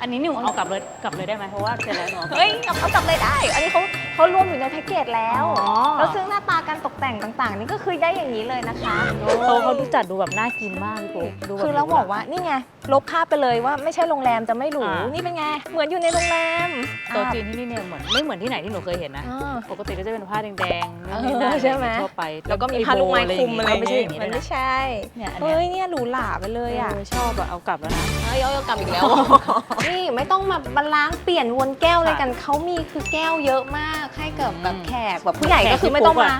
อันนี้นิวเอากลับเลยกลับเลยได้ไหมเพราะว่าเสร็จแล้วหนูเอาเฮ้ยเอาเอากลับเลยได้ อันนี้เขาเขารวมอยู่ในแพ็กเกจแล้วอ๋อแล้วซึ่งหน้าตาการตกแต่งต่างๆ นี่ก็คือได้อย่างนี้เลยนะคะโต๊ะเขาดูจัดดูแบบน่ากินมากพี่ปุ๊กดูแบบคือเราบอกว่านี่ไงลบภาพไปเลยว่าไม่ใช่โรงแรมจะไม่หรูอ่านี่นี่เป็นไง เหมือนอยู่ในโรงแรมโต๊ะจีนที่นี่เนี่ยเหมือนไม่เหมือนที่ไหนที่หนูเคยเห็นนะอ่าปกติก็จะเป็นผ้าแดงๆเออนู่นนี่นั่นใช่ไหมทั่วไป แล้วก็มีผ้าลูกไม้คลุมอะไรไม่ใช่อย่างนี้มัด้วนยไม่นะใช่เนี่ยอันเฮ้เนี้ยยเนี่ยหรูหราไปเลยอะเออชอบอะเอากลับแล้วนะเฮ้ยเอาเอากลับอีกแล้ว นี่ไม่ต้องมาบาล้างเปลี่ยนวนแก้วอะไรกัน เขามีคือแก้วเยอะมากให้กับแบบอืมแขกแบบผู้ใหญ่ก็คือไม่ต้องมา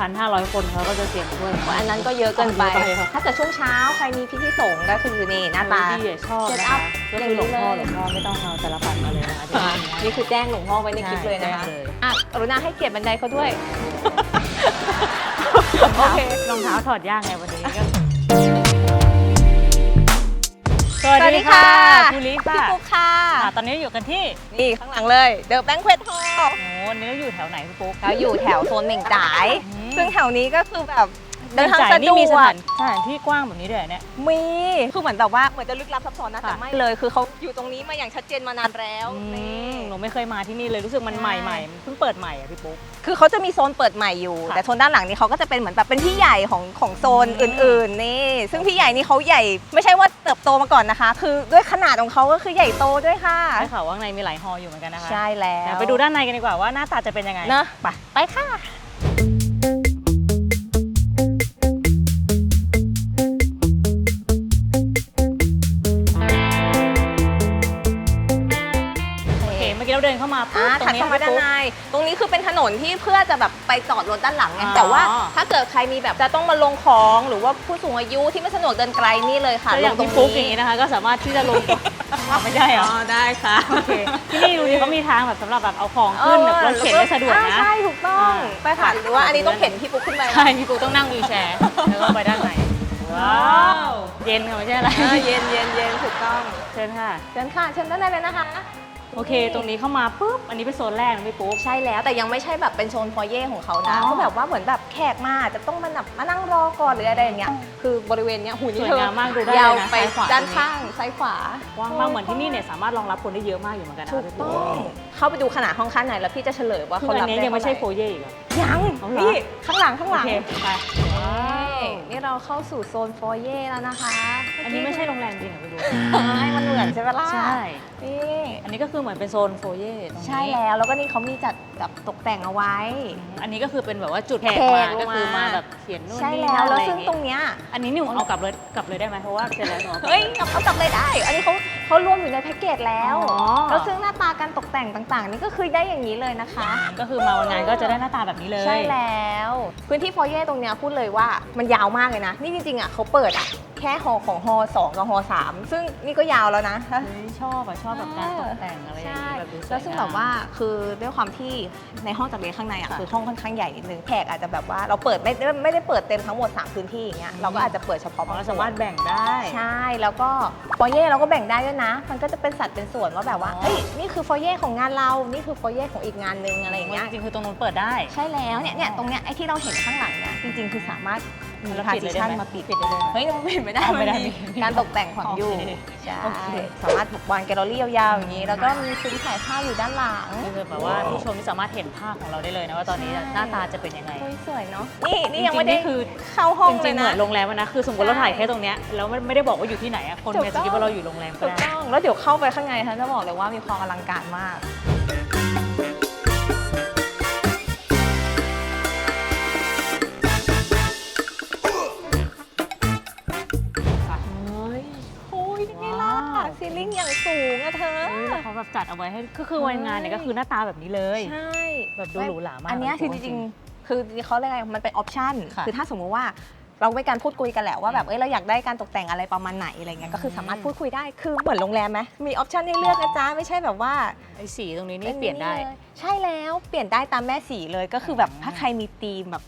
4,500 คนเขาก็จะเตรียมถ้วยมาอันนั้นก็เยอะเกินไปเยอะไปค่ะถ้าเกิดช่วงเช้าใครมีพิธีสงฆ์ก็คือนี่หน้าตาดีอะชอบเซตนะอัคะพก็คือหลวงพ่ออหลย่างนี้เลยวงพ่อไม่ต้องเอาแต่ละปันมาเลยนะคะที่บ้านเนี้ยนี่คือแจ้งหลวงพ่อไว้ในคลิปเลยนะคะใช่แจ้งเลยอะกรุณาให้เกียรติบันไดเขาด้วยโอเครองเท้าถอดย่างไงวันนี้ก็ สวัสดีค่ะคุณลิพี่ค่ะปุ๊กค่ะอ่าตอนนี้อยู่กันที่ นี่ข้างหลังเลย เดอะแบงค์เควทฮอลโอ้วันนี้เราอยู่แถวไหนพี่ปุ๊กเขาอยู่แถวโซนเหม่งจ่ายอืมซึ่งแถวนี้ก็คือแบบ เดินทางจ่ยสะนี่ดมีสวถากนสถานที่กว้างแบบนี้ด้วยเหรอเนี่ย มี คือเหมือนแบบว่าเหมือนจะลึกลับซับซ้อนนะค่ะ แต่ไม่เลย คือเขาอยู่ตรงนี้มาอย่างชัดเจนมานานแล้วอืนี่ มหนูไม่เคยมาที่นี่เลยรู้สึกมันใช่ ใหม่ใหม่เพิ่งเปิดใหม่อะพี่ปุ๊ก คือเขาจะมีโซนเปิดใหม่อยู่ ค่ะแต่โซนด้านหลังนี้เขาก็จะเป็นเหมือนแบบเป็นพี่ใหญ่ของของโซนอืมอื่น ๆ นี่ ซึ่งพี่ใหญ่นี่เขาใหญ่ ไม่ใช่ว่าเติบโตมาก่อนนะคะ คือด้วยขนาดของเขาก็คือใหญ่โตด้วยค่ะ ได้ข่าวว่าข้างในมีหลายฮอลล์อยู่เหมือนกันนะคะใช่แล้เดี๋ยววไปดูด้านในกันดีกว่าว่าหน้าตาจะเป็นยังไง เนอะไปไปค่ะ ปุ๊อ่าบตรถัดงนี้เข้ามาด้านใน ตรงนี้คือเป็นถนนที่เพื่อจะแบบไปจอดรถด้านหลังไงอ๋อ แต่ว่าถ้าเกิดใครมีแบบจะต้องมาลงของหรือว่าผู้สูงอายุที่ไม่สะดวกเดินไกลนี่เลยค่ะแล้วอย่างลตรพี่ปุ๊กอย่างนี้นะคะ ก็สามารถที่จะลงไม่ใช่เหรอได้ค่ะ โอเค ที่นี่ดูดิเขามีทางแบบสำหรับแบบเอาของขึ้นแบบรถเข็นได้สะดวกอ่านะใช่ถูกต้อง อ่า ไปค่ะหรือว่าอันนี้ต้องเข็นพี่ปุ๊กขึ้นไปใช่พี่ปุ๊กต้องนั่งวีลแชร์แล้วก็ไปด้านในว้าวเย็นค่ะไม่ใช่อะไรอ่าเย็นเย็นเย็นถูกต้องเชิญค่ะ เชิญค่ะเชิญด้านในเลยนะคะ โอเค ตรงนี้เข้ามาปุ๊บ อันนี้เป็นโซนแรกนะพี่ปุ๊ก ใช่แล้วแต่ยังไม่ใช่แบบเป็นโซนฟอยเย่ของเขานะอ๋อเขาแบบว่าเหมือนแบบแขกมาจะต้องมาแบบมานั่งรอก่อนหรืออะไรอย่างเงี้ยคือบริเวณเนี้ยหูสนี่วยเธองามมากดูได้ยาวเลยนะไปซ้ายขวาด้านตรงนี้ ข้างซ้ายขวา ว่างมากเหมือนที่นี่เนี่ยสามารถรองรับคนได้เยอะมากอยู่เหมือนกันนะถูกพี่ต้ปุ๊อกงเข้าไปดูขนาดห้องข้างในแล้วพี่จะเฉลยว่าคือเขาอัรับนนี้ได้ยังไม่ใช่โฟเท่าหร่เย่อีกเหรอยังเอาเหรอ นี่ข้างหลังข้างหลังโอเคไปนี่นี่เราเข้าสู่โซนฟอยเย่แล้วนะคะอันนี้ไม่ใช่โรงแรมจริงเหรอพี่ดูใช่มันเหมือนใช่ไหมล่ะใช่ นี่ อันนี้ก็คือเหมือนเป็นโซนโฟเย่ตรงนี้ใช่แล้วแล้วก็นี่เขามีจัดแบบตกแต่งเอาไว้อืมอันนี้ก็คือเป็นแบบว่าจุดแขกแขมากลงมาก็คือมาแบบเขียนนู่นใช่นี่แล้วนั่นแล้วอะไรอซึ่งย่างตรงี้งเนี้ยอันนี้นิวเอากลับเลยกลับเลยได้ไหมเพราะว่าเสร็จแล้วหนูเอากลับ เฮ้ยเอาเอากลับเลยได้ อันนี้เขาเขารวมอยู่ในแพ็กเกจแล้วอ๋อ แล้วซึ่งหน้าตาการตกแต่งต่างๆ นี่ก็คือได้อย่างนี้เลยนะคะ ก็คือมาวันงานก็จะได้หน้าตาแบบนี้เลย ใช่แล้ว พื้นที่ฟอยเย่ตรงเนี้ยพูดเลยว่ามันยาวมากเลยนะ นี่จริงๆอะเขาเปิดอะแค่ฮอของฮอสองกับฮอสามซึ่งนี่ก็ยาวแล้วนะ เฮ้ยชอบอะชอบแบบการตกแต่งอะไรอย่างใช่นี้แบบดูสวยแล้วซึ่งงมแบบว่าคือด้วยความที่ในห้องจัดเลี้ยงข้างในอะค่ะคือห้องค่อนข้างใหญ่นิดนึงแขกอาจจะแบบว่าเราเปิดไม่ได้ไม่ได้เปิดเต็มทั้งหมด 3 พื้นที่อย่างเงี้ยอืม เราก็อาจจะเปิดเฉพาะอ๋อบางเราส่สาวนมารถแบ่งได้ ใช่แล้วก็ฟอยเย่เราก็แบ่งได้ด้วยนะ มันก็จะเป็นสัดเป็นส่วนว่าแบบว่าอ๋อเฮ้ยนี่คือฟอยเย่ของงานเรา นี่คือฟอยเย่ของอีกงานนึงอะไรอย่างเงี้ยจริงๆคือตรงนู้นเปิดได้ ใช่แล้วเนี่ยเนี่ยตรงเนี้ยไอ้ที่เราเห็นข้างหลังเนี่ย จริง ๆ คือสามารถมีแล้วพาปิดร์เลติยได้ชันไหมมาปิดปิดได้เลยไหมเฮ้ยมันปิดไม่ได้อ๋อไม่มันได้มีมีการตกแต่งของอยู่โอเคใช่โอเคสามารถวางแกลเลอรี่ยาวๆอย่างนี้ แล้วก็มีซุ้มถ่ายภาพอยู่ด้านหลังคือแบบว่าผู้ชมที่สามารถเห็นภาพของเราได้เลยนะว่าตอนนี้ใช่หน้าตาจะเป็นยังไงเฮ้ยสวยเนาะนี่นี่ยังไม่จริได้ๆคือเข้าห้องจเลริยงๆเหนะมือนโรงแรมอะนะคือสมมติเราถ่ายแค่ตรงเนี้ยแล้วไม่ไม่ได้บอกว่าอยู่ที่ไหนอะคนถูกอาจจะคิดต้องว่าเราอยู่โรงแรมก็ถูกได้ต้องแล้วเดี๋ยวเข้าไปข้างในฉันจะบอกเลยว่ามีความอลังการมาก แล้วเขาแบบจัดเอาไว้ให้ก็คือวันงานเนี่ยก็คือหน้าตาแบบนี้เลย ใช่ แบบดูหรูหรามากอันเนี้ยเลยคือจจริริงงๆ คือเขาเรียกอะไรมันเป็นออปชั่นค่ะคือถ้าสมมุติว่าเราไปการพูดคุยกันแหละว่าแบบเอ้ยเราอยากได้การตกแต่งอะไรประมาณไหนอะไรเงี้ยก็คือสามารถพูดคุยได้คือเหมือนโรงแรมไหมมีออปชั่นให้เลือกนะจ๊ะไม่ใช่แบบว่าไอ้สีตรงนี้นี่เปลี่ยนได้ลใช่แล้วเปลี่ยนได้ตามแม่สีเลยก็คือแบบอืมถ้าใครมีธีมแบบ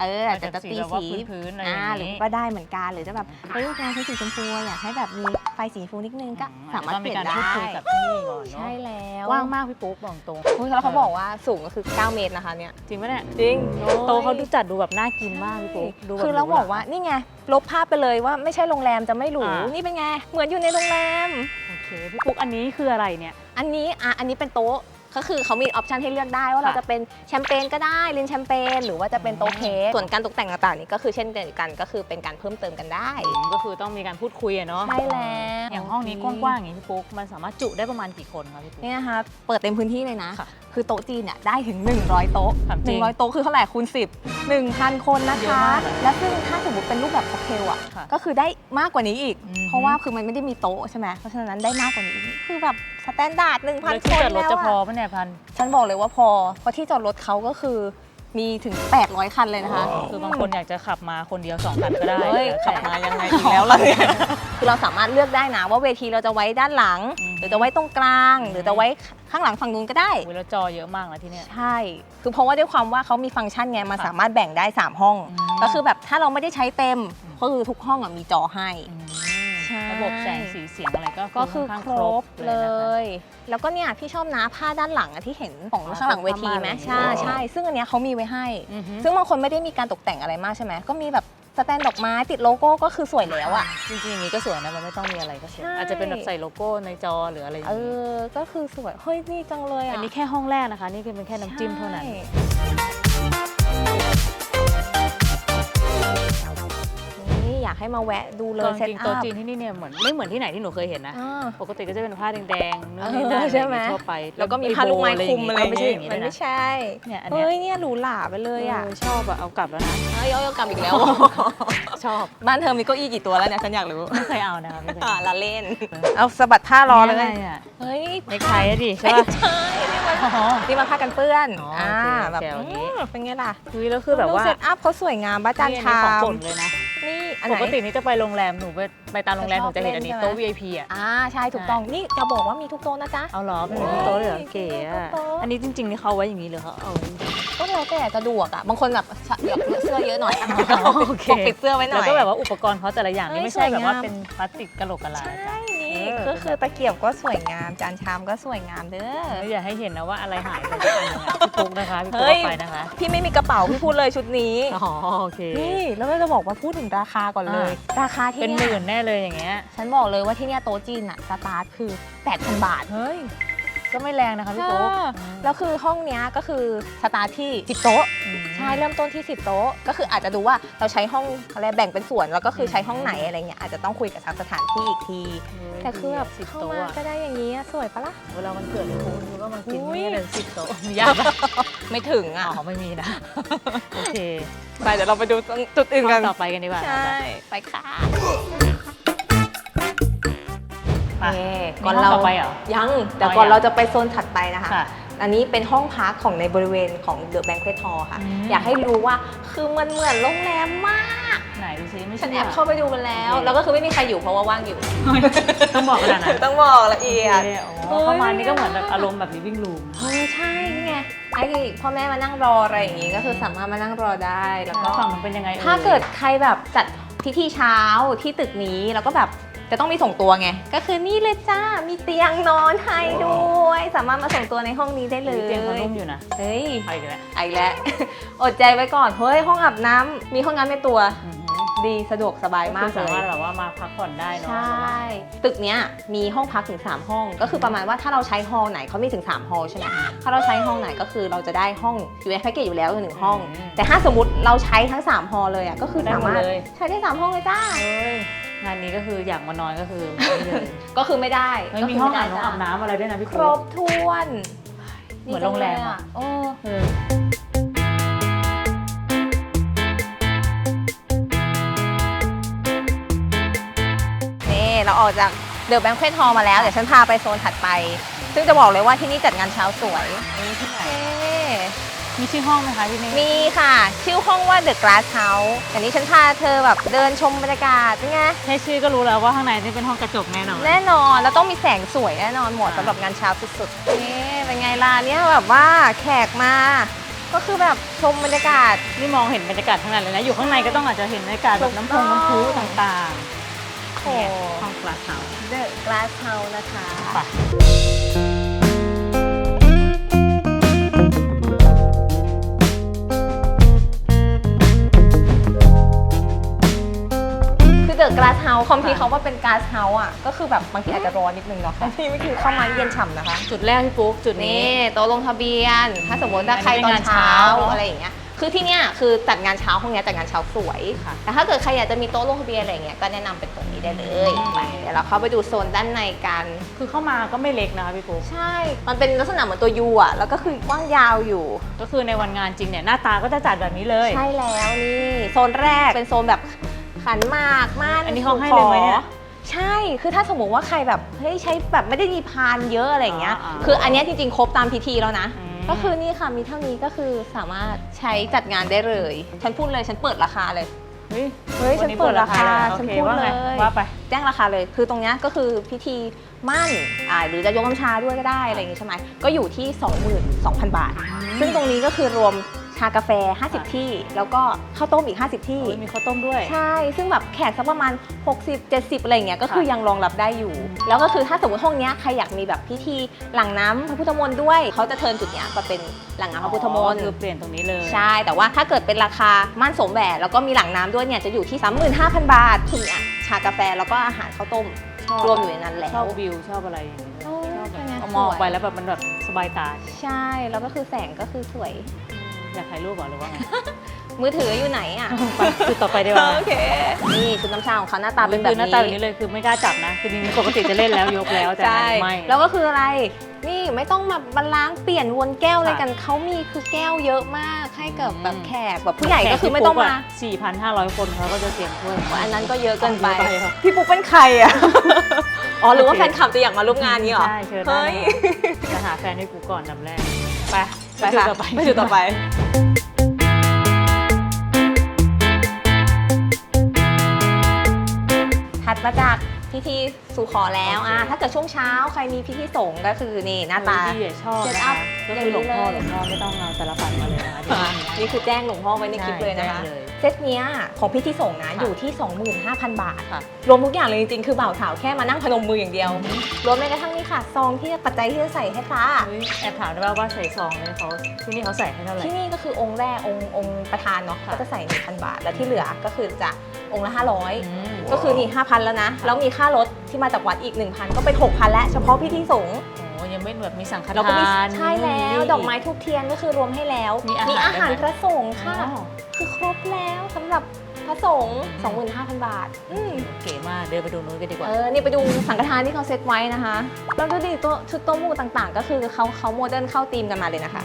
เอออาจจะแบบสีตีแบบว่าสีพื้นๆอะไรอย่างอ่านี้หรือก็ได้เหมือนกันหรือจะแบบเฮ้ยงานเป็นสีชมพูอยากให้แบบมีไฟสีชมพูนิดนึงก็สามารถเปลี่ยนก็ได้มีการพูดคุยกับที่นี่ก่อนเนาะใช่แล้วว่างมากพี่ปุ๊กบอกตรงอุ๊ยแล้วเขาบอกว่าสูงก็คือ 9 เมตรนะคะเนี่ย จริงปะเนี่ยจริงโตะเขาดูจัดดูแบบน่ากินมากพี่ปุ๊กดูแบบคือเราบอกว่านี่ไงลบภาพไปเลยว่าไม่ใช่โรงแรมจะไม่หรูอ่านี่ นี่เป็นไงเหมือนอยู่ในโรงแรม โอเคเคพี่ปุ๊กอันนี้คืออะไรเนี่ย อันนี้อะอันนี้เป็นโต๊ะ ก็คือเขามีออปชันให้เลือกได้ว่าค่ะเราจะเป็นแชมเปญก็ได้ลินแชมเปญหรือว่าจะเป็นโต๊ะเค้กส่วนการตกแต่งต่างๆนี่ก็คือเช่นเดียวกันก็คือเป็นการเพิ่มเติมกันได้ ก็คือต้องมีการพูดคุยอะเนาะใช่แล้วอย่างห้องนี้กว้างๆอย่างนี้พี่ปุ๊กมันสามารถจุได้ประมาณกี่คนคะพี่ปุ๊กนี่นะคะเปิดเต็มพื้นที่เลยนะ ค่ะคือโต๊ะจีนเนี่ยได้ถึง 100 โต๊ะ ถามจริง100 โต๊ะคือเท่าไหร่คูณ10 1,000 คนนะเยอะคะ มากอะและซึ่งถ้าสมมติเป็นรูปแบบค็อกเทลอะ ค่ะก็คือได้มากกว่านี้อีก อือฮึ เพราะว่าคือมันไม่ได้มีโต๊ะใช่ไหมเพราะฉะนั้นได้มากกว่านี้อีกคือแบบสแตนดาร์ดแล้ว1,000ที่คนจอดรถแล้วจะพออะปะเนี่ยพันฉันบอกเลยว่าพอเพราะที่จอดรถเขาก็คือมีถึง 800 คันเลยนะคะ คือบางคนอยากจะขับมาคนเดียวสองคันก็ได้เฮ้ยแล้วขับแต่มายังไงอีกแล้วล่ะเนี่ย คือเราสามารถเลือกได้นะว่าเวทีเราจะไว้ด้านหลัง อืม หรือจะไว้ตรงกลาง หรือจะไว้ข้างหลังฝั่งนู้นก็ได้ อุ๊ยแล้วจอเยอะมากนะที่เนี่ย ใช่ คือเพราะว่าด้วยความว่าเขามีฟังก์ชันไง มันค่ะสามารถแบ่งได้ 3 ห้อง อืมก็คือแบบถ้าเราไม่ได้ใช้เต็มอืมก็คือทุกห้องอะมีจอให้ อืม ใช่ ระบบแสงสีเสียงอะไรก็ก็คือค่อนคข้างรบเลนะคะยแล้วก็เนี่ยพี่ชอบนะผ้าด้านหลังอะที่เห็นของอ๋อข้างหลังเวทีไหมเป็นผ้าใช่ม่านใช่ซึ่งอันเนี้ยเขามีไว้ให้อือฮึซึ่งบางคนไม่ได้มีการตกแต่งอะไรมากใช่ไหมก็มีแบบสแตนดอกไม้ติดโลโก้ก็คือสวยแล้วอะ จริงๆอย่างนี้ก็สวยนะมันไม่ต้องมีอะไรก็สวยใช่ อาจจะเป็นแบบใส่โลโก้ในจอหรืออะไรอย่างเอนี้อ ก็คือสวย เฮ้ยนี่จังเลยอะอันนี้แค่ห้องแรกนะคะ นี่คือเป็นแค่น้ำจิ้มเท่านั้น ใช่ อยากให้มาแวะดูเลยตอนเซตจริงอัโต๊ะพจีนที่นี่เนี่ยเหมือนไม่เหมือนที่ไหนที่หนูเคยเห็นนะอ่าปกติก็จะเป็นผ้าแดงๆนู่นเอนี่อนั่นใช่ไหมอะรอย่างงี้ทั่วไปแล้วก็มีผ้าลูกไม้คลุมอะไรไม่ใช่อย่างนี้นี้มันด้วยไม่นะใช่เนี่ยอันเนี้ย เฮ้ยเนี่ยหรูหราไปเลยอะเออชอบอะเอากลับแล้วนะ เอ้ยเอากลับอีกแล้ว ชอบ บ้านเธอมีเก้าอี้กี่ตัวแล้วเนี่ยฉันอยากรู้ไม่เคยเอานะคะไม่เคยอ่าละเล่น เอาสะบัดผ้ารอเลยนี่อะไรอะเฮ้ยเน็กไทอะดิใช่ไม่ป่ะใช่นี่มันอ๋อ นี่มันผ้ากันเปื้อนอ๋ออ่แบบแจ๋วอย่างงี้ อืมเป็นไงล่ะคุยแล้วคือแบบว่าดูเซตอัพเขาสวยงามบ้าจานนี่อัชาของม โปรดเลยนะ นี่อันไหปน กตินี่จะไปโรงแรมหนูไปไปตามโรงแรมหนูจะเห็นอันนี้ชอบเล่นใช่ไหม โต๊ะ VIP อะ อ่าใช่ถูกต้องนี่จะบอกว่ามีทุกโต๊ะนะจ๊ะ เอาเหรอเป็นแบบนี้โต๊ะเลยเหรอเฮ้ยเก๋อะโต๊ะ อันนี้จริงๆนี่เขาไว้อย่างนี้เลยเขาเอาไว้ ก็แล้วแต่สะดวกอะบางคนแบบอยากเสื้อเยอะหน่อยอ๋อโอเค ปกปิดเสื้อไว้หน่แล้อวย ก็แบบว่าอุปกรณ์เขาแต่ละอย่างนี่เฮ้ยไม่ใช่แบบว่าสวยงาม เป็นพลาสติกกระโหลกกระลาใช่นี่เออ ก็คือตะเกียบก็สวยงาม จานชามก็สวยงามเด้อไม่อยากให้เห็นนะว่าอะไรหายไปสักอันหนึงอะพี่ปุ๊กนะคะพี่ปุ๊กเฮ้ยเอาไปนะคะ พี่ไม่มีกระเป๋า พี่พูดเลยชุดนี้ อ๋อโอเค นี่แล้วก็จะบอกว่าพูดถึงราคาก่อนเลย ราคาที่เป็นหเนี่ยมื่นแน่เลยอย่างเงี้ย ฉันบอกเลยว่าที่เนี่ยโต๊ะจีนอะสตาร์ทคือ 8,000 บาท เฮ้ย ก็ไม่แรงนะคะพี่ปุ๊กค่ะอืมแล้วคือห้องเนี้ยก็คือสตาร์ทที่10โต๊ะอืมใช่เริ่มต้นที่10โต๊ะก็คืออาจจะดูว่าเราใช้ห้องอะไรแบ่งเป็นส่วนแล้วก็คือใช้ห้องไหนอะไรเงี้ยอาจจะต้องคุยกับทางสถานที่อีกที แต่คือแบบสิบเข้าโต๊ะมาอะก็ได้อย่างนี้อะสวยปะล่ะเวลามันเกิดพี่ปุ๊กมันก็มากินอุ๊ยนี่เลยสิบโต๊ะยากปะไม่ถึงอ๋อะอไม่มีนะโอเคไปเดี๋ยวเราไปดูจุดอื่นห้กัอนงต่อไปกันดีกว่าใช่ไปค่ะ ไปเอ่ก่อนเราต่อไปเหรอยังแต่อ๋อก่อนยังเราจะไปโซนถัดไปนะคะค่ะอันนี้เป็นห้องพักของในบริเวณของเดอะแบง q เ e t ทอค่ะอืมอยากให้รู้ว่าคือมันเหมือนโรงแรมมาก ไหนดูซิไม่ฉัใช่นแอบเข้าไปดูมันแล้วโอเคแล้วก็คือไม่มีใครอยู่เพราะว่าว่างอยู่ ต้องบอกขนาดนั้นต้องบอกละเอียดโอเคอ๋อเข้ามานี่ก็เหมือนแบบอารมณ์แบบ living room เออใช่นี่ไงไอ้พ่อแม่มานั่งรออะไรอย่างงี้ก็คือสามารถมานั่งรอได้แล้วก็ฝั่งมันเป็นยังไงอ่ยถ้าเกิดใครแบบจัด พิธีเช้าที่ตึกนี้แล้วก็แบบจะต้องมีส่งตัวไง ก็คือนี่เลยจ้า มีเตียงนอนให้ด้วย สามารถมาส่งตัวในห้องนี้ได้เลยเตียงเขานุ่มอยู่นะ เฮ้ยไปกันแล้วไอ้แล้ว อดใจไว้ก่อน เฮ้ย ห้องอาบน้ำมีห้องน้ำในตัวอือฮึ ดีสะดวกสบายมากคือเลสามารถยแบบว่ามาพักผ่อนได้เนาะใช่ตึกเนี้ยมีห้องพักถึง 3 ห้อง ก็คือประมาณว่าถ้าเราใช้ฮอลล์ไหนเขามีถึง 3 ฮอลล์ใช่ไหมถ้าเราใช้ห้องไหนก็คือเราจะได้ห้องอยู่ในแพ็กเกจอยู่แล้วหนึ่งห้อง แต่ถ้าสมมติเราใช้ทั้ง 3 ฮอลล์เลยอะก็คือได้สาหมดมารถเลยใช้ได้ 3 ห้องเลยจ้าเฮ้ยงานนี้ก็คืออยากมานอนก็คือไม่เลยก็คือไม่ได้ไม่ก็มีคืห้องไได้อาบน้ำจ้ะอาบน้ำอะไรด้วยนะพี่ครบถ้วนเหมือนโรงแรมดีจัอะเลยโอ้ เออนี่เราออกจากเดอะแบงค์เ e t ทอมาแล้วเดี๋ยวฉันพาไปโซนถัดไป ซึ่งจะบอกเลยว่าที่นี่จัดงานเช้าสวยนี่ที่ไหนเอ๊ะมีชื่อห้องไหมคะพี่นี่มีค่ะ ชื่อห้องว่า The Glass House อันนี้ฉันพาเธอแบบเดินชมบรรยากาศเป็นไงแค่ชื่อก็รู้แล้วว่าข้างในนี่เป็นห้องกระจกแน่นอนแน่นอนแล้วต้องมีแสงสวยแน่นอนเหมาะสำหรับงานเช้าสุดๆนี่เป็นไงล่ะเนี่ยแบบว่าแขกมาก็คือแบบชมบรรยากาศนี่มองเห็นบรรยากาศข้างในเลยนะอยู่ข้างในก็ต้องอาจจะเห็นบรรยากาศแบบน้ำพงน้ำพุต่างๆ โอ้เนี่ยห้องกลาสเฮาส์ The Glass House นะคะไปคือ The Glass House คอมพิวเขาว่าเป็นการ์ดเฮาส์อะ ก็คือแบบบางทีอาจจะร้อนนิดนึงเนาะแต่ที่ไม่คือเข้ามาเย็นฉ่ำนะคะ จุดแรกพี่ปุ๊กจุดนี้นี่โต๊ะลงทะเบียน ถ้าสมมติว่าอันนี้ใครตอนเป็นงานเช้าเช้าอะไรอย่างเงี้ย คือที่เนี้ยคือจัดงานเช้าห้องเนี้ยจัดงานเช้าสวยค่ะแต่ถ้าเกิดใครอยากจะมีโต๊ะลงทะเบียนอะไรอย่างเงี้ยก็แนะนำเป็นตรงนี้ได้เลยอืมไปเดี๋ยวเราเข้าไปดูโซนด้านในกัน คือเข้ามาก็ไม่เล็กนะคะพี่ปุ๊กใช่ มันเป็นลักษณะเหมือนตัวยูอะ แล้วก็คือกว้างยาวอยู่ ก็คือในวันงานจริงเนี่ยหน้าตาก็จะจัดแบบนี้เลย ใช่แล้วนี่ โซนแรกเป็นโซนแบบขันหมากม่านอันนี้เขาให้เลยไหมเนี่ยขอใช่ คือถ้าสมมติว่าใครแบบเฮ้ยใช้แบบไม่ได้มีพานเยอะอะไรอย่างเงี้ย อ่าๆคืออันเนี้ยจริงๆ ครบตามพิธีแล้วนะ อืม ก็คือนี่ค่ะมีเท่านี้ก็คือสามารถใช้จัดงานได้เลย ฉันพูดเลยฉันเปิดราคาเลย เฮ้ยเฮ้ยวันนี้ฉันเปิดราคาเลยฉันโอเคพูดว่าไงเลยว่าไปแจ้งราคาเลย คือตรงเนี้ยก็คือพิธีมั่นอ่าหรือจะยกน้ำชาด้วยก็ได้อะไรอย่างงี้ใช่ไหมก็อยู่ที่ 22,000 บาท ซึ่งตรงนี้ก็คือรวม ชากาแฟ 50 ที่ แล้วก็ข้าวต้มอีก 50 ที่โอ้ยมีข้าวต้มด้วย ใช่ ซึ่งแบบแขกสักประมาณ 60 70 อะไรอย่างเงี้ย ก็คือค่ะยังรองรับได้อยู่ แล้วก็คือถ้าสมมติห้องเนี้ยใครอยากมีแบบพิธีหลังน้ำพระพุทธมนต์ด้วย เขาจะเทิร์นจุดเนี้ยมาเป็นหลังน้ำพระพุทธมนต์คือเปลี่ยนตรงนี้เลย ใช่ แต่ว่าถ้าเกิดเป็นราคาม่านสวมแหวนแล้วก็มีหลังน้ำด้วยเนี่ย จะอยู่ที่ 35,000 บาทคือเนี่ยชากาแฟแล้วก็อาหารข้าวต้มชอบรวมอยู่ในนั้นแล้ชอวบวิวชอบอะไรอย่างเงี้ยโอ้ชอบแบบเป็นไงเอามองออกไปสวยแล้วแบบมันแบบสบายตา ใช่ แล้วก็คือแสงก็คือสวย อยากถ่ายรูปเหรอหรือว่าไง มือถืออยู่ไหนอะ ไปจุดต่อไปดีกว่าโอเค นี่ชุดน้ำชาของเขาหน้าตาเป็นแบบคือหน้านี้ตาแบบนี้เลยคือไม่กล้าจับนะ คือจริงๆปกติจะเล่นแล้วยกแล้วแต่ใช่ไม่ แล้วก็คืออะไร นี่ไม่ต้องมาบรรล้างเปลี่ยนวนแก้วอะไรค่ะกันเขามีคือแก้วเยอะมากให้กับอืมแบบแขกแบบผู้ใหญ่ก็คือไม่ต้องมา 4,500 คนเขาก็จะเตรียมถ้วยอันนั้นก็เยอะเกินไปเยอะไปค่ะพี่ปุ๊กเป็นใครอะ อ๋อหรือว่าแฟนคลับจะอยากมาร่วมงานนี้เหรอ ใช่เชิญได้เฮ้ยจะหาแฟนให้กูก่อนลำแรก ไป ไปจุดค่ะต่อไปไปจุดต่อไป ถัดมาจากพิธี สู่ขอแล้วอะถ้าเกิดช่วงเช้าใครมีพิธีสงฆ์ก็คือนี่หน้าตาที่ชอบเซตนะอัคะพก็คือหลวงพ่ออหลย่างนี้เลยวงพ่อไม่ต้องเอาแต่ละปัดมาเลยนะคะอะนี่คือแจ้งหลวงพ่อไว้ในคลิปเลยนะคะ ใช่แจ้งเลยเซตเนี้ยของพิธีสงฆ์นะค่ะอยู่ที่ 25,000 บาท ค่ะ รวมทุกอย่างเลยจริงๆ คือบ่าวสาวแค่มานั่งพนมมืออย่างเดียว รวมแม้กระทั่งนี่ค่ะ ซองที่ปัจจัยที่จะใส่ให้พระเฮ้ยแอบถามได้ว่าว่าใส่ซองเลยเขาที่นี่เขาใส่ให้เท่าไหร่ ที่นี่ก็คือองค์แรกองค์องค์ประธานเนาะค่ะ ก็จะใส่ 1,000 บาท แล้วที่เหลือก็คือจะองค์ละอื500มก็คือนี่5,000 แล้วนะ แล้วมีค่ารถที่มาจากวัดอีก 1,000 ก็เป็น 6,000 แล้วเฉพาะพิธีสงฆ์โอ้ยังไม่แบบมีสังฆทาน เราก็มีใช่มีแล้วดอกไม้ทูบเทียนก็คือรวมให้แล้วมีอาหารอาหารด้วยไหมพระสงฆ์ค่ะ อ๋อ คือครบแล้วสำหรับพระสงฆ์25,000 บาทอืม เก๋มากเดินไปดูนู้นกันดีกว่า เออ นี่ไปดูสังฆทานที่เขาเซตไว้นะคะ แล้วดูดิตัวชุดโต๊ะหมู่ต่างๆ ก็คือเขาเขาโมเดิร์นเข้าธีมกันมาเลยนะคะ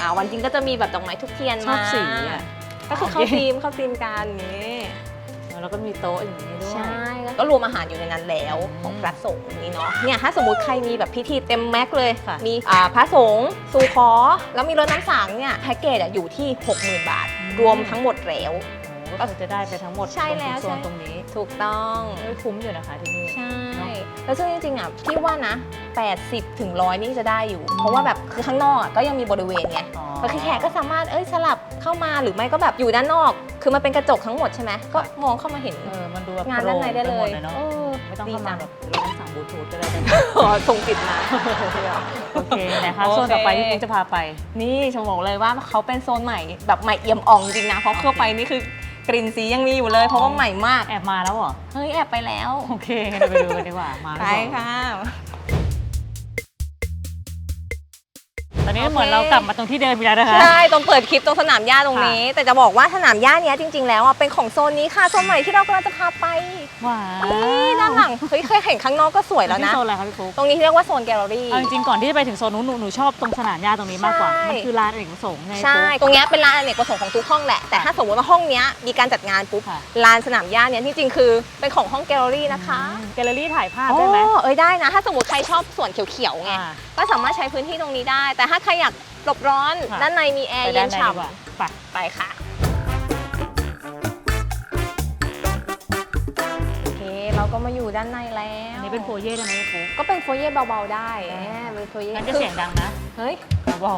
อ่า วันจริงก็จะมีแบบดอกไม้ทุกเทียนชมาอบสีอะ ก็คือเข้าโอเค ธีมเข้าธีมกันอย่างนี้ แล้วก็มีโต๊ะอย่างนี้ด้วย ใช่ก็รวมอาหารอยู่ในนั้นแล้วอืมของพระสงฆ์นี้เนาะ เนี่ยถ้าสมมติใครมีแบบพิธีเต็มแม็กซ์เลย ค่ะ มีอ่าพระสงฆ์สู่ขอ แล้วมีรถน้ำสังเนี่ยแพ็กเกจอะอยู่ที่ 60,000 บาท รวมทั้งหมดแล้ว โอ้ก็คือจะได้ไปทั้งหมดใช่แล้วตรงโซนใช่ ตรงนี้ถูกต้องเฮ้ยคุ้มอยู่นะคะที่นี่ ใช่เนอะแล้วซึ่งจริงๆอะพี่ว่านะ 80ถึง100 นี่จะได้อยู่ เพราะว่าแบบคือข้างนอกอะก็ยังมีบริเวณไง อ๋อก็ คือแขกก็สามารถเอ้ยสลับเข้ามาหรือไม่ก็แบบอยู่ด้านนอก คือมันเป็นกระจกทั้งหมดใช่ไหมก็มองเข้ามาเห็น เออมันดูแบบงานด้านในได้เลยโปร่งปหมเนาะเออไม่ต้องดีเข้าจัมาง แบบรถสั่งบลูทูธก็ได้ขอส่งติดมา โอเคนะคะโอเค โซนต่อไปที่คุณจะพาไป นี่ชมบอกเลยว่าเขาเป็นโซนใหม่แบบใหม่เอี่ยมอ่องจริงนะ เพราะเข้าไปนี่คือกลิ่นสียังมีอยู่เลย เพราะว่าใหม่มาก แอบมาแล้วเหรอ เฮ้ย แอบไปแล้ว โอเคงั้นเราไปดูกันดีกว่า มาไปแล้วเหรอ ค่ะ นนี้โอเคเหมือนเรากลับมาตรงที่เดิมอีกแล้วนะคะ ใช่ตรงเปิดคลิปตรงสนามหญ้าตรงนี้ แต่จะบอกว่าสนามหญ้าเนี้ยจริง ๆ แล้วอะเป็นของโซนนี้ค่ะโซนใหม่ที่เรากำลังจะพาไปว้านี่ด้านหลังเฮ้ยเคยเห็นข้างนอกก็สวยแล้วที่นะโซนอะไรคะพี่ฟุ๊กตรงนี้เรียกว่าโซนแกลเลอรี่เอาจริงๆก่อนที่จะไปถึงโซนนู้นหนูหนูชอบตรงสนามหญ้าตรงนี้มากกว่าใช่มันคือลานอเนกประสงค์ไงใช่ฟุ๊กตรงเนี้ยเป็นลานอเนกประสงค์ของทุกห้องแหละแต่ถ้าสมมติว่าห้องเนี้ยมีการจัดงานปุ๊บค่ะลานสนามหญ้าเนี้ยที่จริงคือเป็นของห้องแกลเลอรี่นะคะแกลเลอรี่ถ่ายภาพได้ไหมโอ้เอ้ยได้นะ ถ้าสมมติใครชอบส่วนเขียวๆไงอ่าก็สามารถใช้พื้นที่ตรงนี้ได้ แต่ถ้าใครอยากหลบร้อน ค่ะ ด้านในมีแอไปร์เย็ด้านนในฉ่ดีกว่าไปำไปค่ะ โอเค เราก็มาอยู่ด้านในแล้วอันนี้เป็นโฟเย่ได้ไหมพี่ฟุ๊กก็เป็นโฟเย่เบาๆได้แหมเป็นโฟเย่งั้นจะคือเสียงดังนะเฮ้ย เบา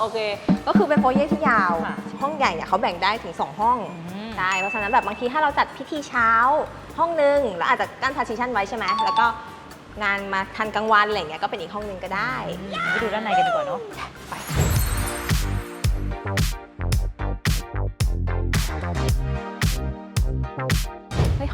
โอเค ก็คือเป็นโฟเย่ที่ยาว ค่ะ ห้องใหญ่เนี่ยเขาแบ่งได้ถึง 2 ห้อง ๆอืม ใช่ เพราะฉะนั้นแบบบางทีถ้าเราจัดพิธีเช้าห้องหนึ่งแล้วอาจจะกั้นพาร์ติชันไว้ใช่ไหม แล้วก็ งานมาทันกลางวันอะไรเงี้ยก็เป็นอีกห้องหนึ่งก็ได้ไปดูด้านในกันดีกว่าเนาะไป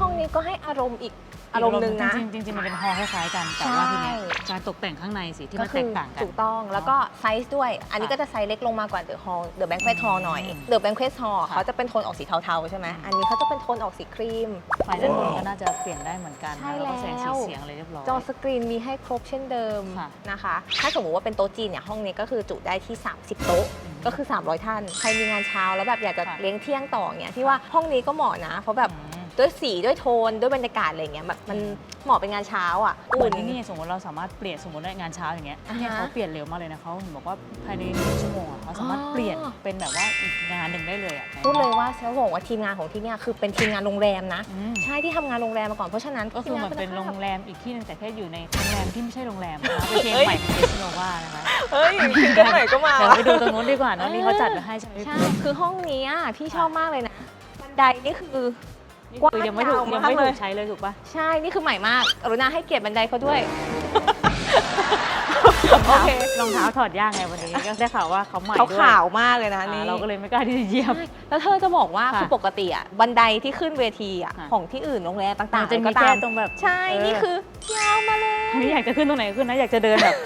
ห้องนี้นี้ก็ให้อารมณ์อีกอารมณ์หนึ่งนะ จริงๆจริงๆมันเป็นฮอลล์คล้ายๆกันแต่ว่าทีเนี้ยใช่การตกแต่งข้างในสิที่ก็มันคืแตกต่างกัน ถูกต้องแล้วก็ไซส์ด้วย อันนี้ค่ะก็จะไซส์เล็กลงมากว่าเดอะฮอลเดอะแบงค์เควทฮอลหน่อยอืมเดอะแบงค์เควทฮอลค่ะเขาจะเป็นโทนออกสีเทาๆใช่ไหมอันนี้เขาจะเป็นโทนออกสีครีม ไฟด้านบนก็น่าจะเปลี่ยนได้เหมือนกันใช่แล้วก็แสงแล้สีวเสียงอะไรเรียบร้อย จอสกรีนมีให้ครบเช่นเดิมค่ะ นะคะ ถ้าสมมติว่าเป็นโต๊ะจีนเนี่ยห้องนี้ก็คือจุได้ที่ 30 โต๊ะอืมก็คือ 300 ท่าน ใครมีงานเช้าแล้วแบบอยากจะค่ะ เลี้ยงเที่ยงต่อเนี่ยพี่ว่าห้องนี้ก็เหมาะนะ เพราะแบบอืม ด้วยสีด้วยโทนด้วยบรรยากาศอะไรเงี้ยแบบมันเหมาะเป็นงานเช้าอะเหมือุ่อนนที่นี่สมมติเราสามารถเปลี่ยนสมมติว่างานเช้าอย่างเงี้ยที่เนี่ยอ่าฮะเขาเปลี่ยนเร็วมากเลยนะเขาเห็นบอกว่าภายในหนึ่งชั่วโมงอะเขาสามารถอ๋อ เปลี่ยนเป็นแบบว่าอีกงานหนึ่งได้เลยอะพูดเลยว่าเซลบอกว่าทีมงานของที่เนี่ยคือเป็นทีมงานโรงแรมนะ อืมใช่ที่ทำงานโรงแรมมาก่อนเพราะฉะนั้นก็คือเหมันเป็นทีโรงงาคุณภาพแรมอีกที่หนึงแต่แค่อยู่ในโรงแรมที่ไม่ใช่โรงแรมนะคะเป็นเชียงใหม่เป็นเอสโนวานะคะเฮ้ยซิงเกิลใหม่ก็มา เดี๋ยวไปดูตรงนู้นดีกว่าเนอะนี่เขาจัดไว้ให้ใช่ไหมพี่ใช่ปุ๊กคือห้องนี้อะพี่ชอบมากเลยนะ บันไดนี่คือนี่ กว้างคือยังไม่ถูกยาวยังมากไม่เลถูยกใช้เลยถูกปะใช่ นี่คือใหม่มากกรุณาให้เกียรติบันไดเขาด้วย โอเค รองเท้าถอดยากไงวันนี้ก็ได้ข่าวว่าเขาใหม่เขาด้วยขาวมากเลยนะอ่านี่เราก็เลยไม่กล้าที่จะเหยียบ ใช่แล้วเธอจะบอกว่าค่ะคือปกติอะบันไดที่ขึ้นเวทีอะค่ะ ของที่อื่นโรงแรมต่างมันจะๆมีก็แค่ตาม ตรงแบบใช่เนี่คือ ยาวมาเลยอั นนี้อยากจะขึ้นตรงไหนก็ขึ้นนะอยากจะเดินแบบ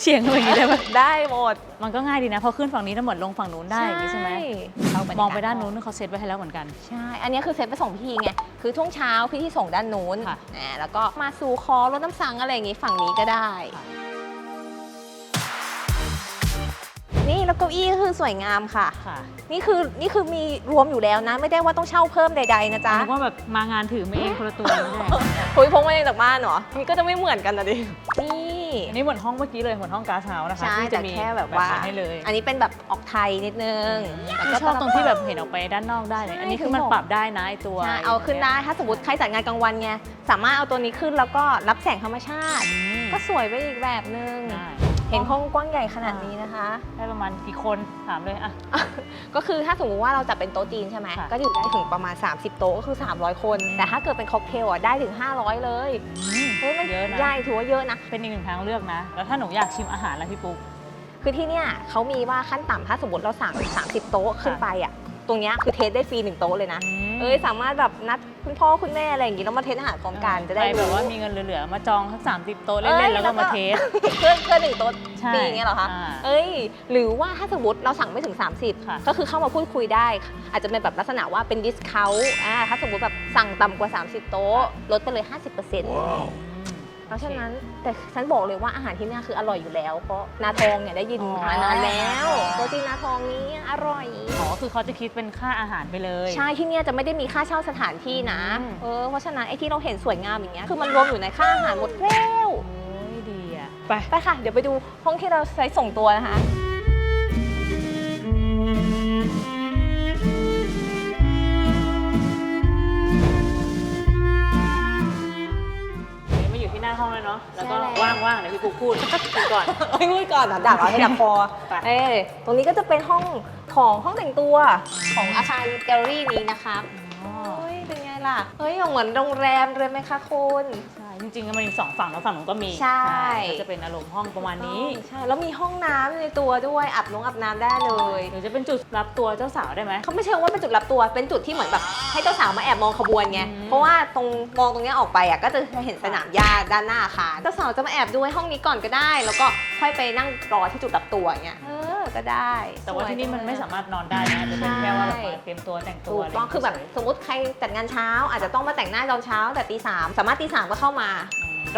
เฉียงอะไรอย่างนี้ได้ปะได้หมด มันก็ง่ายดีนะพอขึ้นฝั่งนี้แล้วเหมือนลงฝั่งนู้นได้อย่างนี้ใช่ไหมเข้บรรยกศมองไปด้านนู้นเขาเซตไว้ให้แล้วเหมือนกันใช่ อันนี้คือเซตไปส่งพิธีไงคือช่วงเช้าพิธีส่งด้านนู้นค่ะอ่าแล้วก็มาสู่คอรถน้ำสังอะไรอย่างงี้ฝั่งนี้ก็ได้ค่ะนี่แล้วเก้าอี้ก็คือสวยงามค่ะค่ะ นี่คือนี่คือมีรวมอยู่แล้วนะ ไม่ได้ว่าต้องเช่าเพิ่มใดๆนะจ๊ะนึกว่าแบบมางานถือมาเองคนละตัวไม่ได้คุยพกมาเองจากบ้านเหรอนี่ก็จะไม่เหมือนกันนะดินี่อันนี้เหมือนห้องเมื่อกี้เลยเหมือนห้องก๊าซเฮาส์นะคะใช่ที่แต่จะมีแค่แบบว่านั้นให้เลย อันนี้เป็นแบบออกไทยนิดนึงคือชอบตรงที่แบบเห็นออกไปด้านนอกได้เลยใช่อันนี้คือมันปรับได้นะไอตัวใช่เอาขึ้นได้ถ้าสมมติใครจัดงานกลางวันไงสามารถเอาตัวนี้ขึ้นแล้วก็รับแสงธรรมชาติอืมก็สวยไปอีกแบบนึงได้ เห็นห้องกว้างใหญ่ขนาดนี้นะคะ ได้ประมาณกี่คนถามเลยอะ ก็คือถ้าสมมติว่าเราจัดเป็นโต๊ะจีนใช่ไหม ค่ะ ก็อยู่ได้ถึงประมาณ 30 โต๊ะก็คือ 300 คน แต่ถ้าเกิดเป็นค็อกเทลอะได้ถึง 500 เลยเฮ้ยมันเยอะนะ ใหญ่ถือว่าเยอะนะ เป็นอีกหนึ่งทางเลือกนะ แล้วถ้าหนูอยากชิมอาหารแล้วพี่ปุ๊ก คือที่เนี่ยเขามีว่าขั้นต่ำถ้าสมมติเราสั่ง 30 โต๊ะขึ้นไปอะ ตรงเนี้ยคือเทสได้ฟรีหนึ่งโต๊ะเลยนะ เอ้ยสามารถแบบนัดคุณพ่อคุณแม่อะไรอย่างงี้แล้วมาเทสอาหารพร้อมกันจะได้ใครแบบรู้ ว่ามีเงินเหลือๆ มาจองสักสามสิบโต๊ะเอ้เล่ยนๆ แล้วก็มาเทสเพื่อนเพื่อนหนึ่งโต๊ะใช่ฟรีอย่างเงี้ยเหรอคะ อ่าเอ้ย หรือว่าถ้าสมมติเราสั่งไม่ถึง ค่ะ 30 ก็คือเข้ามาพูดคุยได้ อาจจะเป็นแบบลักษณะว่าเป็นดิสคาวอ่าถ้าสมมติแบบสั่งต่ำกว่า 30 โต๊ะ ลดไปเลย 50%เพ ราะฉะนั้นแต่ฉันบอกเลยว่าอาหารที่เนี่ยคืออร่อยอยู่แล้ว เพราะนาทองเนี่ยได้ยินอ๋อ มานานแล้วอ๋อโต๊ะจีนนาทองนี้อร่อย อ๋อคือเขาจะคิดเป็นค่าอาหารไปเลย ใช่ที่เนี่ยจะไม่ได้มีค่าเช่าสถานที่นะอืม เออเพราะฉะนั้นไอ้ที่เราเห็นสวยงามอย่างเงี้ยคือมันรวมอยู่ในค่าอาหารหมดแล้ว โอ้ยดีอะ ไป ไปค่ะ เดี๋ยวไปดูห้องที่เราใช้ส่งตัวนะคะ น้าห้องแล้วเนาะ แล้วก็ใช่แล้ว ว่างๆเดี๋ยวพี่ปุ๊กพูดพูดก่อนโอ้ยพูดก่อนอะดักเอาให้ดักคอไป เอ้ยตรงนี้ก็จะเป็นห้องของห้องแต่งตัวของอาคารแกลเลอรี่นี้นะครับอ๋อเฮ้ยเป็นไงล่ะ เฮ้ยเหมือนโรงแรมเลยไหมคะคุณ ใช่จริงๆมันมีสองฝั่งแล้วฝั่งนู้นก็มีใช่ ก็จะเป็นอารมณ์ห้องประมาณนี้ใช่แล้วมีห้องน้ำในตัวด้วยอาบน้องอาบน้ำได้เลยหรือจะเป็นจุดรับตัวเจ้าสาวได้ไหม เขาไม่เชิงว่าเป็นจุดรับตัวเป็นจุดที่เหมือนแบบให้เจ้าสาวมาแอบมองขบวนไงอืม เพราะว่าตรงมองตรงเนี้ยออกไปอะก็จะเห็นสนามหญ้าด้านหน้าอาคารเจ้าสาวจะมาแอบดูให้ห้องนี้ก่อนก็ได้ แล้วก็ค่อยไปนั่งรอที่จุดรับตัวอย่างเงี้ยเออก็ได้แต่ว่าที่นี่มันไม่สามารถนอนได้นะจะเป็นแค่ว่าแบบมาเตรียมตัวแต่งตัถูวกอะไรต้องคือแบบสมมติใครจัดงานเช้า อาจจะต้องมาแต่งหน้าตอนเช้าแต่ตีสามสามารถตีสามก็เข้ามา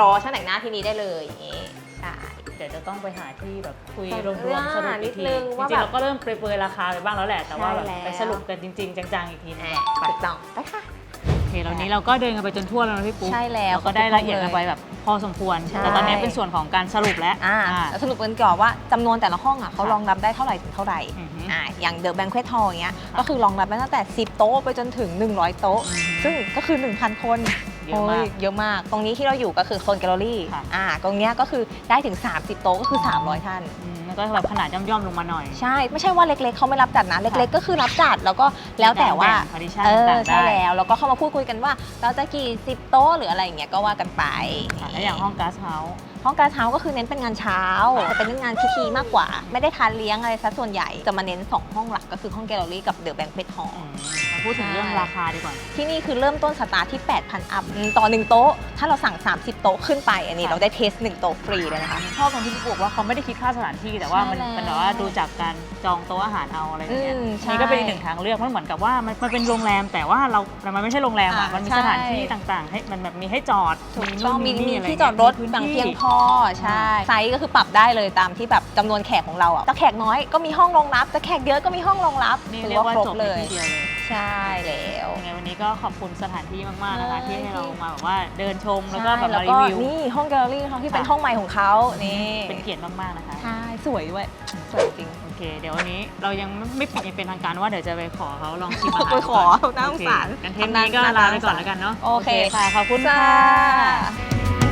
รอช่างแต่งหน้าที่นี้ได้เลยอย่างงี้ใช่ เดี๋ยวจะต้องไปหาที่แบบคุยใช่รวมๆสรุปนิอีดกทีนึจงริงว่าๆแบบเราก็เริ่มเปรยๆราคาไปบ้างแล้วแหละ แต่ว่าแบบใช่แล้ว ไปสรุปกันจริง ๆ จังๆอีกทีนึงแหมก่อนไปถูกต้องไปค่ะ โอเคแล้วนี้เราก็เดินกันไปจนทั่วแล้วนะพี่ปุ๊กใช่แล้วเราก็ได้ละเอียดกันไปแบบพอสมควร ใช่ แต่ตอนนี้เป็นส่วนของการสรุปแล้วอ่าอ่า แล้วสรุปกันก่อนว่าจำนวนแต่ละห้องอะเขาค่ะรองรับได้เท่าไหร่ถึงเท่าไหร่อือฮึ อ่าอย่างเดอะแบง q u เ t ท a ลอย่างเงี้ยก็คือรองรับได้ตั้งแต่ 10 โต๊ะไปจนถึง 100 โต๊ะอือฮึซึ่งก็คือ 1,000 คน เยอะมากโเยอะมาก ตรงนี้ที่เราอยู่ก็คือโซนแกลเลอรี่ ค่ะ อ่า ตรงเนี้ยก็คือได้ถึง 30 โต๊ะก็คือ 300 ท่าน อืมแล้วก็แบบขนาดย่อมๆลงมาหน่อยใช่ ไม่ใช่ว่าเล็กๆเขาไม่รับจัดนะ เล็กๆ ก็คือรับจัด แล้วก็แล้วแต่ว่าแบ่ง partition เออ ต่างๆใช่ได้แล้ว แล้วก็เข้ามาพูดคุยกันว่า เราจะกี่สิบโต๊ะหรืออะไรอย่างเงี้ยก็ว่ากันไป ค่ะแล้วอย่างห้องก๊าซเฮาส์ ห้องการเช้าก็คือเน้นเป็นงานเช้าจะเป็นเรื่องงานพิธีมากกว่า ไม่ได้ทานเลี้ยงอะไรซะส่วนใหญ่ จะมาเน้นสองห้องหลักก็คือห้องแกลเลอรี่กับเดอะแบงค์เพทฮอลอืมก็ พูดถึงเรื่องใช่ราคาดีกว่า ที่นี่คือเริ่มต้นสตาร์ทที่ 8,000 อัพอืมต่อ 1 โต๊ะ ถ้าเราสั่ง 30 โต๊ะขึ้นไป อันนี้ค่ะเราได้เทส 1 โต๊ะฟรีเลยนะคะ ชอบตรงที่พี่บอกว่าเขาไม่ได้คิดค่าสถานที่แต่ว่ามันใช่แล้วเป็นแบบว่าดูจากการจองโต๊ะอาหารเอาอะไรอย่างเงี้ยอืมใช่นี่ก็เป็นอีกหนึ่งทางเลือกมันเหมือนกับว่ามันมันเป็นโรงแรมแต่ว่าเราแต่มันไม่ใช่โรงแรมอะอะมันมีใช่สถานที่ต่างๆ ให้มันแบบมีให้จอดถูกนู่นต้องมีนี่มีอะไรที่จอดรถมีพื้นบางที่เพียงพอใช่ไซส์ก็คือปรับได้เลยตามที่แบบจำนวนแขกของเราอะจะแขกน้อยก็มีห้องรองรับจะแขกเยอะก็มีห้องรองรับนี่ถืเรียกว่าครบจบเลในยที่เดียวเลย ใช่แล้ว ยังไงวันนี้ก็ขอบคุณสถานที่มากๆนะคะใช่ที่ให้เรามาแบบว่าเดินชมแล้วก็ใช่แบบแล้วมารีก็วิว นี่ห้องแกลเลอรี่เขาที่เป็นค่ะห้องใหม่ของเขานี่เป็นเกียรติมากๆนะคะใช่สวยด้วยสวยจริงโอเค เดี๋ยววันนี้เรายังไม่ปิดอย่างเป็นทางการว่าเดี๋ยวจะไปขอเขาลองชิมอาหารไปขอก่น่าสงสารโอเคกันเทปนี้ก็ลาไปก่อนแล้วกันเนาะโอเคค่ะขอบคุณจ้าค่ะ